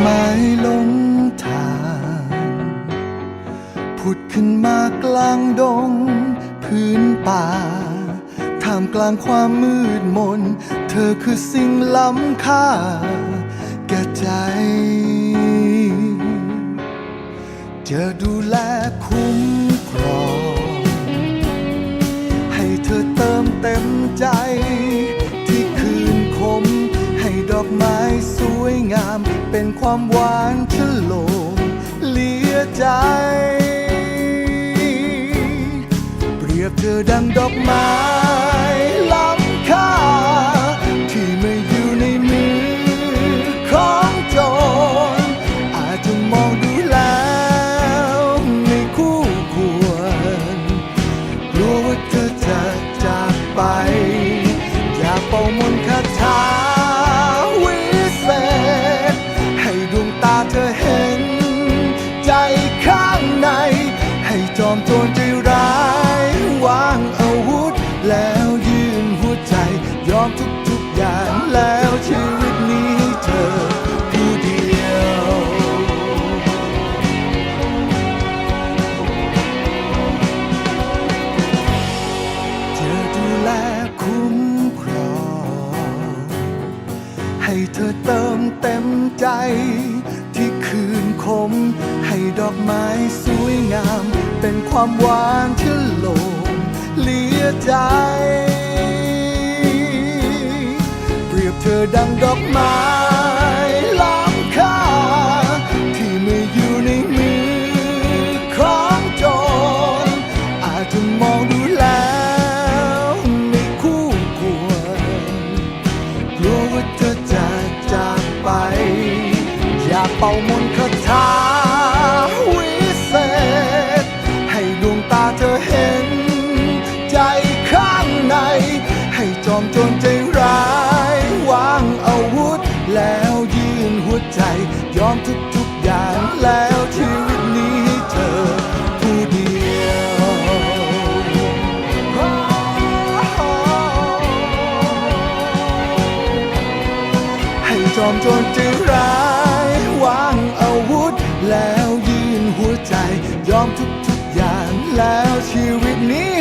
ไม้ลงทางผุดขึ้นมากลางดง พื้นป่าท่ามกลางความมืดมน เธอคือสิ่งล้ำค่า แก่ใจจะดูแลคุ้มครอง ให้เธอเติมเต็มใจ ที่คืนคม ให้ดอกไม้สวย ยงามเป็นความหวานฉโลมเลียใจ เปรียบเธอดังดอกไม้ มทุกๆอย่างแล้วชีวิตนี้เธอผู้เดียวจะดูแลคุ้มครองให้เธอเติมเต็มใจที่คืนคม ให้ดอกไม้สวยงาม เป็นความหวานฉโลมเลียใจ เธอดังดอกไม้ล้ำค่า ที่ไม่อยู่ในมือของโจรอาจจะมองดูแล้วไม่คู่ควรกลัวว่าเธอจะจากไป อย่าเป่ามนต์คาถาวิเศษ ให้ดวงตาเธอเห็น ใจข้างใน ให้จอมโจร ใจ ยอมทุกๆอย่างแล้วชีวิตนี้เธอผู้เดียวให้จอมโจรใจร้ายวางอาวุธ แล้วยืนหัวใจ ยอมทุกๆอย่างแล้วชีวิตนี้